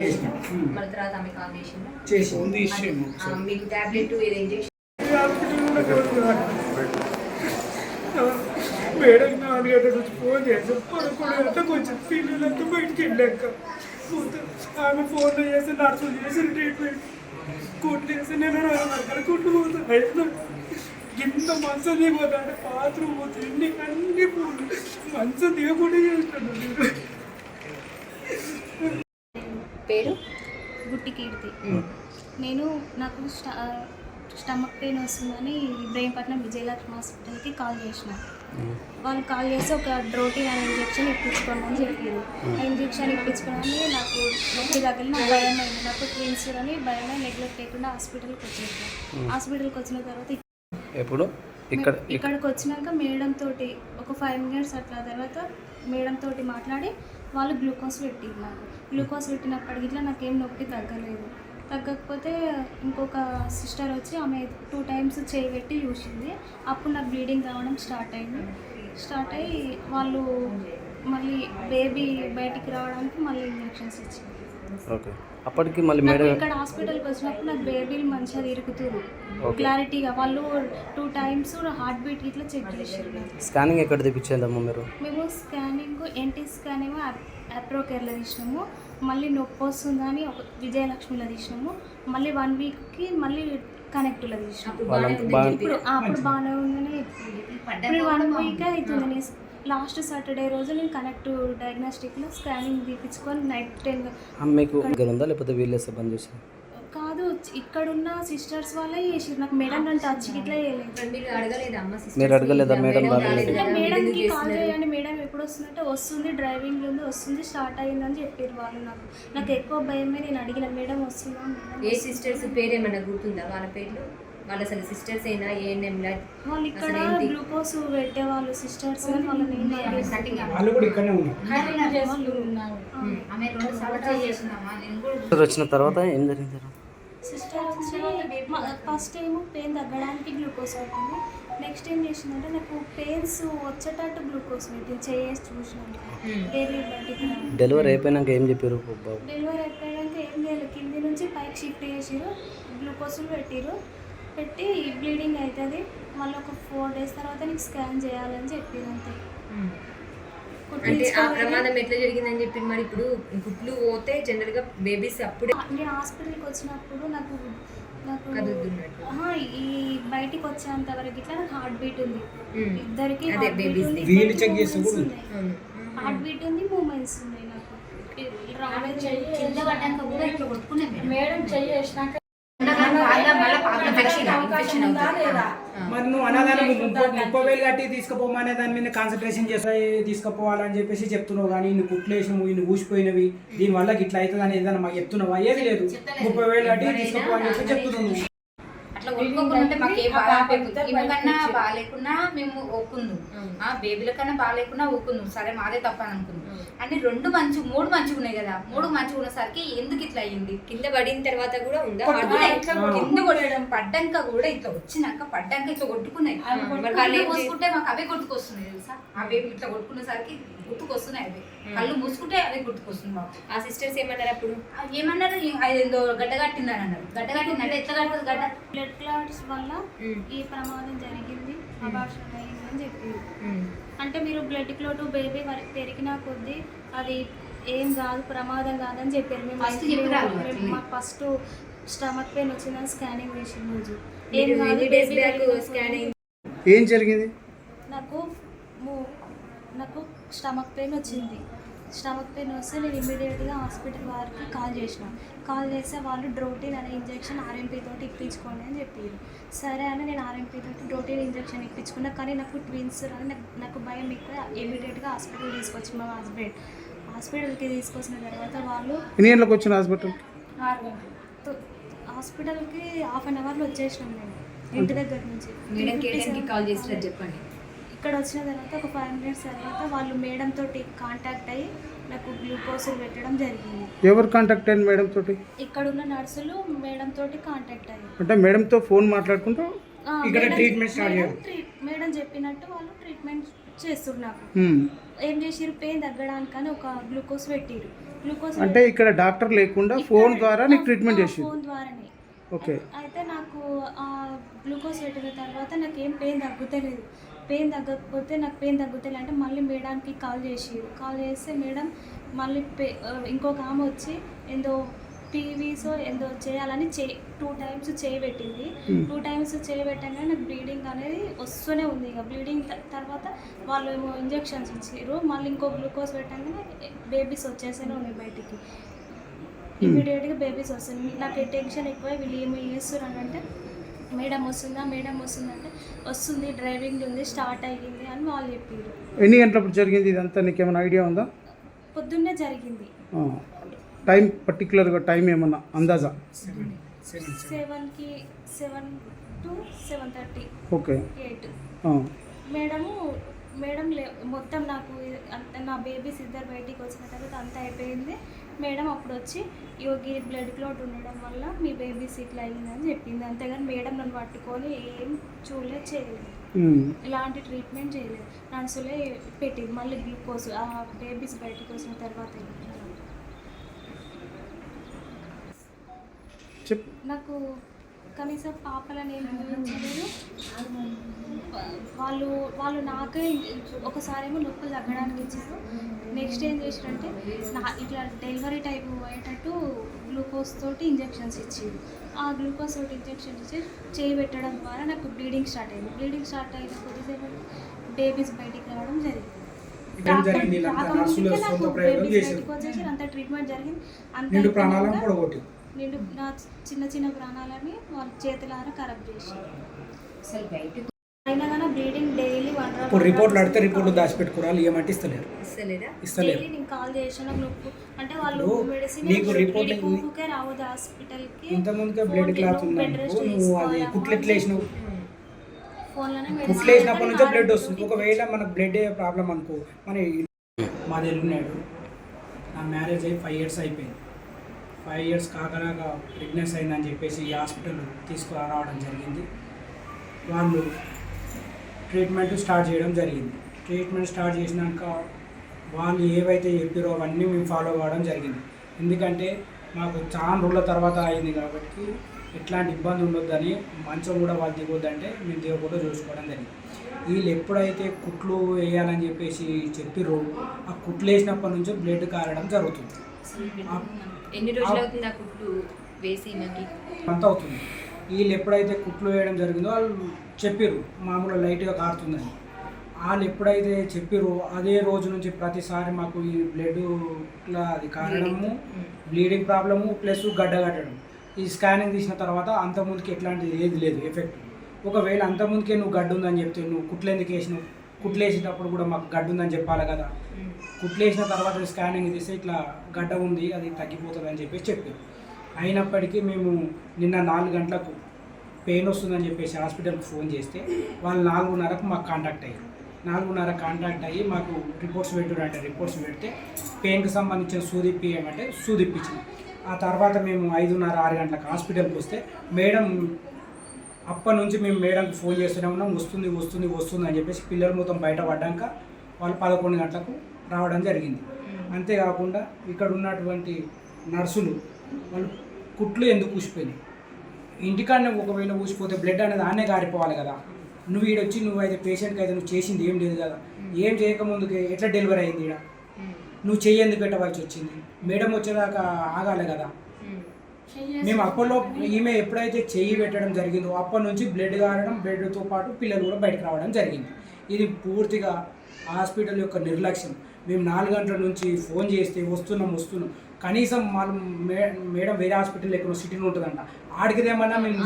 మళ్ళీ తర్వాత ఆమె కాల్ చేసిందా? చేసి ఉంది ఇష్యూ ఆ, మీకు టాబ్లెట్ ఏదో ఇంజెక్షన్ మేడం నాలుగు గంటల నుంచి ఫోన్ చేసి పదకొండు గంటలకు వచ్చి పిల్లలంతా బయటికి వెళ్ళాక. పోతే ఆమె ఫోన్లో చేసి నర్సులు చేసి ట్రీట్మెంట్ కుట్లు చేసి నేను రకరకాల కుట్లు పోతున్నాయి ఇంత మంచం దిగిపోతాడు బాత్రూమ్ పోతుంది అన్ని ఫోన్లు మంచం దిగకుండా చేస్తున్నాను నేను. పేరు? గుట్టి కీర్తి. నేను నాకు స్ట- స్టమక్ పెయిన్ వస్తుందని ఇబ్రహీంపట్నం విజయలక్ష్మి హాస్పిటల్కి కాల్ చేసిన. వాళ్ళు కాల్ చేసి ఒక డ్రోటీన్ అనే ఇంజెక్షన్ ఇప్పించుకోండి అని చెప్పారు ఆ. ఇంజెక్షన్ ఇప్పించుకోవడానికి నాకు నొప్పి తగిలి నాకు భయం అయింది. నాకు ట్విన్స్ అని భయమే నెగ్లెక్ట్ లేకుండా హాస్పిటల్కి వచ్చేసాను హాస్పిటల్కి వచ్చిన తర్వాత ఎప్పుడు? ఇక్కడ ఇక్కడికి వచ్చినాక మేడం తోటి ఒక ఫైవ్ మినిట్స్ అట్లా తర్వాత మేడం తోటి మాట్లాడి వాళ్ళు గ్లూకోజ్ పెట్టిరు నాకు. గ్లూకోజ్ పెట్టినప్పటికి ఇట్లా నాకేం నొప్పి తగ్గలేదు. తగ్గకపోతే ఇంకొక సిస్టర్ వచ్చి ఆమె టూ టైమ్స్ చేయి పెట్టి చూసింది. అప్పుడు నాకు బ్లీడింగ్ రావడం స్టార్ట్ అయింది. స్టార్ట్ అయ్యి వాళ్ళు మళ్ళీ బేబీ బయటికి రావడానికి మళ్ళీ ఇంజెక్షన్స్ ఇచ్చింది. ఓకే. అప్పటికి మళ్ళీ మేడం ఇక్కడ హాస్పిటల్కి వచ్చినప్పుడు నాకు బేబీలు మంచిగా Okay. క్లారిటీగా వాళ్ళు టూ టైమ్స్ హార్ట్ బీట్ ఇట్లా చెక్ చేసారు నాకు స్కానింగ్ ఎక్కడ తెప్పించేదమ్మా మీరు? మేము స్కానింగ్ ఎన్టీ స్కాన్ ఏమో అప్రోకేర్లో తీసినాము. మళ్ళీ నొప్పి వస్తుందని ఒక విజయలక్ష్మిలో తీసినాము. మళ్ళీ వన్ వీక్కి మళ్ళీ కనెక్ట్లో తీసినాము. అప్పుడు వాళ్ళ బాగానే ఉందని బా- ఇప్పుడు అప్పుడు బాగానే ఉందని ఇప్పుడు వన్ వీక్ అవుతుంది. లాస్ట్ సాటర్డే రోజు నేను కనెక్ట్ డయాగ్నోస్టిక్లో స్కానింగ్ తీపించుకొని నైట్ టెన్ మీకు ఉందా? లేకపోతే వీళ్ళే కాదు ఇక్కడున్న సిస్టర్స్ వాళ్ళే చేసిర్రు. నాకు మేడం నన్ను టచ్ ఇట్లా చేయలేదు. మరి అడగలేదా అమ్మ sisters మీరు అడగలేదా ని? మేడం మేడంకి కాల్? చేయండి. మేడం ఎప్పుడు వస్తుందంటే వస్తుంది డ్రైవింగ్ ఉంది వస్తుంది స్టార్ట్ అయిందని చెప్పారు వాళ్ళు నాకు. నాకు ఎక్కువ భయమే నేను అడిగిన మేడం వస్తుందా? ఏ సిస్టర్స్ పేరు ఏమైనా గుర్తుందా? వాళ్ళ పేర్లు? వాళ్ళ అసలు సిస్టర్స్ అయినా ఏఎన్ఎం వాళ్ళు ఇక్కడ? గ్లూకోజ్ పెట్టే వాళ్ళు సిస్టర్స్ వచ్చిన తర్వాత ఏం జరిగింది? సిస్టర్ వచ్చి ఫస్ట్ ఏమో పెయిన్ తగ్గడానికి గ్లూకోజ్ అవుతుంది నెక్స్ట్ ఏం చేసిందంటే నాకు పెయిన్స్ వచ్చేటట్టు గ్లూకోజ్ పెట్టింది. చేసి బయటికి రాదు. డెలివరీ అయిపోయినాక ఏం చెప్పారు డెలివరీ అయిపోయాక ఏం చేయాలి? కింది నుంచి పైకి షిఫ్ట్ చేసిరు గ్లూకోజులు పెట్టిరు పెట్టి బ్లీడింగ్ అవుతుంది. మళ్ళీ ఒక ఫోర్ డేస్ తర్వాత నీకు స్కాన్ చేయాలని చెప్పారు అంతే. అంటే ఆ ప్రమాదం ఎట్లా జరిగిందని చెప్పి మరి ఇప్పుడు గుడ్లు పోతే జనరల్గా బేబీస్ అప్పుడే నేను హాస్పిటల్కి వచ్చినప్పుడు నాకు నాకు ఈ బయటికి వచ్చేంత వరకు ఇట్లా నాకు హార్ట్ బీట్ ఉంది. ఇద్దరికి అదే హార్ట్ బీట్ ఉంది మూమెంట్స్ ఉన్నాయి. నాకు. రాలేదు కింద పడ్డాక కూడా ఇట్లా కొట్టుకునే మేడం మరి నువ్వు అన్నదాన్ని ముప్పై వేలు కట్టి తీసుకుపోమనే దాని మీద కాన్సన్ట్రేషన్ చేస్తా తీసుకుపోవాలని చెప్పేసి చెప్తున్నావు కానీ ఇన్ని కుట్లేసినవు ఇన్ని ఊసిపోయినవి దీని వల్ల ఇట్లా అవుతుంది అని ఏదైనా మాకు చెప్తున్నావా? ఏది లేదు. ముప్పై వేలు కట్టి తీసుకుపో అని చెప్పి చెప్తున్నావు నువ్వు. అట్లా కొట్టుకోకుండా ఉంటే మాకు ఏ బాధ బాగాలేకున్నా మేము ఒక్కుందాం ఆ బేబీల కన్నా బాగాలేకున్నా ఒక్కుందాం సరే మాదే తప్ప అని అనుకుందాం అంటే రెండు మంచి మూడు మంచిగా ఉన్నాయి కదా. మూడు మంచిగా ఉన్నసరికి ఎందుకు ఇట్లా అయ్యింది? కింద పడిన తర్వాత కూడా ఉందా? కింద కొట్టడం పడ్డాక కూడా ఇట్లా వచ్చినాక పడ్డాక ఇట్లా కొట్టుకున్నాయి. కళ్ళు మాకు అవే గుర్తుకొస్తున్నాయి తెలుసా? ఆ బేబీ ఇట్లా కొట్టుకునేసరికి గుర్తుకొస్తున్నాయి అవే. కళ్ళు మూసుకుంటే అవే గుర్తుకొస్తుంది మాకు. ఆ సిస్టర్స్ ఏమన్నారు అప్పుడు? ఏమన్నారు? అదేందో గడ్డ కట్టిందని అన్నారు. గడ్డ కట్టిందంటే ఎట్లా కడుతుంది గడ్డ? బ్లడ్ క్లాట్స్ వల్ల. ఈ ప్రమాదం జరిగింది. అబార్షన్ అయిందని చెప్పారు. ఉమ్. అంటే మీరు బ్లడ్ క్లోట్ బేబీ వరకు పెరిగినా కొద్దీ అది ఏం కాదు ప్రమాదం కాదని చెప్పారు. మేము. మాకు ఫస్ట్ స్టమక్ పెయిన్ వచ్చిందని స్కానింగ్ చేసిన రోజు. మీరు కాదు, ఎన్ని డేస్ baby బ్యాక్ పెరిగినా స్కాన్ కొద్దీ. అయింది ఏం జరిగింది? స్టమక్ పెయిన్ వచ్చింది. స్టమక్ పెయిన్ వస్తే నేను ఇమీడియట్గా హాస్పిటల్ వారికి కాల్ చేసిన. కాల్ చేస్తే వాళ్ళు డ్రోటీన్ అనే ఇంజెక్షన్ ఆర్ఎంపీ తోటి ఇప్పించుకోండి అని చెప్పారు సరే అని నేను ఆర్ఎంపీ తోటి డ్రోటీన్ ఇంజెక్షన్ ఇప్పించుకున్నా కానీ నాకు ట్విన్స్ అని నాకు భయం ఎక్కువ ఇమీడియట్గా హాస్పిటల్ తీసుకొచ్చి మా హస్బెండ్ హాస్పిటల్కి తీసుకొచ్చిన తర్వాత వాళ్ళు ఎన్ని గంటలకు వచ్చిన హాస్పిటల్? హాస్పిటల్కి హాఫ్ అన్ అవర్లో వచ్చేసినాం మేము. ఇంటి దగ్గర నుంచి. మేడం ఏ 357 టైంకి కాల్ చేసినారు చెప్పండి. ఇక్కడ వచ్చిన తర్వాత ఒక ఫైవ్ మినిట్స్ తర్వాత వాళ్ళు మేడం తోటి కాంటాక్ట్ అయ్యి నాకు గ్లూకోజ్ పెట్టడం జరిగింది. ఎవరు కాంటాక్ట్ అయ్యింది మేడం తోటి? ఇక్కడ ఉన్న నర్సులు మేడం తోటి కాంటాక్ట్ అయ్యారు. అంటే మేడంతో ఫోన్ మాట్లాడుకుంటూ ఇక్కడ మేడం- treatment start మేడం చేయాలి. ట్రీట్- మేడం చెప్పినట్టు వాళ్ళు ట్రీట్మెంట్ చేస్తున్నారు నాకు. హ్మ్. ఏం చేసిరు పెయిన్ తగ్గడానికని ఒక గ్లూకోజ్ పెట్టిరు గ్లూకోజ్ అంటే ఇక్కడ డాక్టర్ లేకుండా ఫోన్ ద్వారా నీకు ట్రీట్మెంట్ చేసి ఫోన్ ద్వారానే. ఓకే అయితే నాకు ఆ గ్లూకోజ్ పెట్టిన తర్వాత నాకు ఏం పెయిన్ తగ్గుతలేదు. పెయిన్ తగ్గకపోతే నాకు పెయిన్ తగ్గుతలేదు అంటే మళ్ళీ మేడంకి కాల్ చేసిరు కాల్ చేస్తే మేడం మళ్ళీ పే ఇంకొక ఆమె వచ్చి ఏందో టీవీస్ ఏందో చేయాలని చే టూ టైమ్స్ చేయబెట్టింది. టూ టైమ్స్ చేయబెట్టగానే నాకు బ్లీడింగ్ అనేది వస్తూనే ఉంది. ఇక బ్లీడింగ్ తర్వాత వాళ్ళు ఏమో ఇంజెక్షన్స్ ఇచ్చారు మళ్ళీ ఇంకో గ్లూకోజ్ పెట్టగానే బేబీస్ వచ్చేసానే ఉన్నాయి బయటికి. ఇమీడియట్గా బేబీస్ వస్తుంది నాకు టెన్షన్ ఎక్కువ వీళ్ళు ఏమి చేస్తున్నారు అంటే మేడం వస్తుందా మేడం వస్తుందంటే వస్తుంది డ్రైవింగ్ ఉంది స్టార్ట్ అయ్యింది అని వాళ్ళు చెప్పారు ఎన్ని గంటలప్పుడు జరిగింది ఇదంతా? నీకు ఏమైనా ఐడియా ఉందా? పొద్దున్నే జరిగింది. టైం పర్టికులర్గా టైం ఏమన్నా అందాజా? సెవెన్ సెవెన్ సెవెన్ సెవెన్కి seven to seven thirty. Okay. Eight. Madam madam మొత్తం నాకు నా బేబీస్ ఇద్దరు బయటికి వచ్చిన తర్వాత అంతా అయిపోయింది. మేడం అప్పుడు వచ్చి యోగి బ్లడ్ క్లాట్ ఉండడం వల్ల మీ బేబీస్ ఇట్లా అయిందని చెప్పింది. అంతేగాని మేడం నన్ను పట్టుకొని ఏం చూడలేదు చేయలేదు. ఇలాంటి ట్రీట్మెంట్ చేయలేదు. నర్సులే పెట్టింది మళ్ళీ గ్లూకోజ్ ఆ బేబీస్ బయటికి వచ్చిన తర్వాత నాకు కనీసం పాపలని ఏం చూపించలేదు వాళ్ళు వాళ్ళు నాకే ఒకసారేమో నొప్పులు తగ్గడానికి ఇచ్చారు. నెక్స్ట్ ఏం చేసారంటే నా ఇట్లా డెలివరీ టైప్ అయ్యేటట్టు గ్లూకోజ్ తోటి ఇంజెక్షన్స్ ఇచ్చారు ఆ గ్లూకోజ్ తోటి ఇంజెక్షన్స్ ఇచ్చి చేయి పెట్టడం ద్వారా నాకు బ్లీడింగ్ స్టార్ట్ అయింది. బ్లీడింగ్ స్టార్ట్ అయిన కొద్దిసేపు బేబీస్ బయటికి రావడం జరిగింది. రాకముందుకే నాకు చేశారు. బయటకు వచ్చేసి అంత ట్రీట్మెంట్ జరిగింది. అంత ప్రాణాలను నేను నా చిన్న చిన్న ప్రాణాలని వాళ్ళ చేతులారా ఖరాబ్ చేసి అసలు బయటకు అయినా కానీ బ్లీడింగ్ డైలీ వన్ ఇప్పుడు రిపోర్ట్లు అడితే రిపోర్ట్లు దాచిపెట్టుకోవాలి ఏమంటే ఇస్తలేరు. ఇస్తలేదా? ఇస్తలేరు. డైలీ నేను కాల్ చేసిన నొప్పు అంటే వాళ్ళు మెడిసిన్ నీకు ని- ఊరికే రావద్దు హాస్పిటల్కి. ఇంత ముందుగా బ్లడ్ క్లాత్ ఉంది నువ్వు అది కుట్లు ఎట్లా వేసినావు. ఫోన్లోనే కుట్లు వేసినప్పటి నుంచో బ్లడ్ వస్తుంది. ఒకవేళ మనకు బ్లడ్ ప్రాబ్లం అనుకో మన మాది ఎల్లున్నాడు నా మ్యారేజ్ అయ్యి ఫైవ్ ఇయర్స్ అయిపోయింది. ఫైవ్ ఇయర్స్ కాకరాక ప్రెగ్నెన్స్ అయిందని చెప్పేసి ఈ హాస్పిటల్ తీసుకురావడం జరిగింది. వాళ్ళు ట్రీట్మెంట్ స్టార్ట్ చేయడం జరిగింది. ట్రీట్మెంట్ స్టార్ట్ చేసినాక వాళ్ళు ఏవైతే చెప్పారో అవన్నీ మేము ఫాలో అవ్వడం జరిగింది. ఎందుకంటే మాకు చాలా రోజుల తర్వాత అయింది కాబట్టి ఎట్లాంటి ఇబ్బంది ఉండొద్దని మంచం కూడా వాళ్ళు దిగొద్దంటే మేము దిగకుండా చూసుకోవడం జరిగింది. వీళ్ళు ఎప్పుడైతే కుట్లు వేయాలని చెప్పేసి చెప్పిర్రో ఆ కుట్లు వేసినప్పటి నుంచి బ్లడ్ కారడం జరుగుతుంది. ఎన్ని రోజులు అవుతుంది ఆ కుట్లు వేసి అంత అవుతుంది. వీళ్ళు ఎప్పుడైతే కుట్లు వేయడం జరిగిందో వాళ్ళు చెప్పిర్రు మామూలుగా లైట్గా కారుతుందని. వాళ్ళు ఎప్పుడైతే చెప్పిర్రో అదే రోజు నుంచి ప్రతిసారి మాకు ఈ బ్లడ్ ఇట్లా అది కారడము బ్లీడింగ్ ప్రాబ్లము ప్లస్ గడ్డ కట్టడం. ఈ స్కానింగ్ తీసిన తర్వాత అంత ముందుకి ఎట్లాంటిది ఏది లేదు ఎఫెక్ట్. ఒకవేళ అంత ముందుకే నువ్వు గడ్డ ఉందని చెప్తే నువ్వు కుట్లు ఎందుకు వేసినావు? కుట్లేసేటప్పుడు కూడా మాకు గడ్డ ఉందని చెప్పాలి కదా. కుట్లేసిన తర్వాత స్కానింగ్ తీస్తే ఇట్లా గడ్డ ఉంది అది తగ్గిపోతుంది అని చెప్పేసి చెప్పారు. అయినప్పటికీ మేము నిన్న నాలుగు గంటలకు పెయిన్ వస్తుందని చెప్పేసి హాస్పిటల్కి ఫోన్ చేస్తే వాళ్ళు నాలుగున్నరకు మాకు కాంటాక్ట్ అయ్యారు. నాలుగున్నర కాంటాక్ట్ అయ్యి మాకు రిపోర్ట్స్ పెట్టారు రిపోర్ట్స్ పెడితే పెయిన్కి సంబంధించిన సూదిప్పి ఏమంటే సూదిప్పించింది ఆ తర్వాత మేము ఐదున్నర ఆరు గంటలకు హాస్పిటల్కి వస్తే మేడం అప్పటి నుంచి మేము మేడంకి ఫోన్ చేస్తూనే ఉన్నాం. వస్తుంది వస్తుంది వస్తుంది అని చెప్పేసి పిల్లలు మొత్తం బయట పడ్డాక వాళ్ళు పదకొండు గంటలకు రావడం జరిగింది. అంతేకాకుండా ఇక్కడ ఉన్నటువంటి నర్సులు వాళ్ళు కుట్లు ఎందుకు ఊసిపోయినాయి? ఇంటికాడనే ఒకవేళ ఊసిపోతే బ్లడ్ అనేది ఆనే కారిపోవాలి కదా. నువ్వు ఈడొచ్చి నువ్వు అయితే పేషెంట్కి అయితే నువ్వు చేసింది ఏం లేదు కదా. ఏం చేయకముందుకే ఎట్లా డెలివరీ అయింది ఈడ? నువ్వు చెయ్యి ఎందుకు పెట్టవలసి వచ్చింది? మేడం వచ్చేదాకా ఆగాలి కదా. మేము అప్పట్లో ఈమె ఎప్పుడైతే చెయ్యి పెట్టడం జరిగిందో అప్పటి నుంచి బ్లడ్ కారడం బ్లడ్తో పాటు పిల్లలు కూడా బయటకు రావడం జరిగింది. ఇది పూర్తిగా హాస్పిటల్ యొక్క నిర్లక్ష్యం. మేము నాలుగు గంటల నుంచి ఫోన్ చేస్తే వస్తున్నాం వస్తున్నాం. కనీసం మనం మే మేడం వేరే హాస్పిటల్ ఎక్కడ సిటీలో ఉంటుందంట. ఆడికిదేమన్నా మేము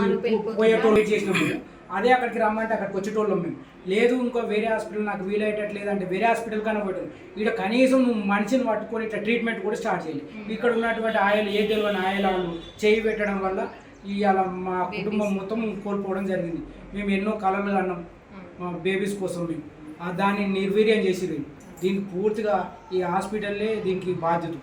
పోయేటోళ్ళు చేసినాం అదే అక్కడికి రమ్మంటే అక్కడికి వచ్చేటోళ్ళం మేము. లేదు ఇంకో వేరే హాస్పిటల్ నాకు వీలయ్యేటట్లేదు అంటే వేరే హాస్పిటల్ కన్నా పోతుంది ఇక్కడ కనీసం నువ్వు మనిషిని పట్టుకొని ఇట్లా ట్రీట్మెంట్ కూడా స్టార్ట్ చేయాలి. ఇక్కడ ఉన్నటువంటి ఆయిల్ ఏ తెలియని ఆయిల్ వాళ్ళు చేయి పెట్టడం వల్ల ఇవాళ మా కుటుంబం మొత్తం కోల్పోవడం జరిగింది. మేము ఎన్నో కళలు అన్నాం మా బేబీస్ కోసం మేము. దాన్ని నిర్వీర్యం చేసిరు దీనికి పూర్తిగా ఈ హాస్పిటల్లే దీనికి బాధ్యత.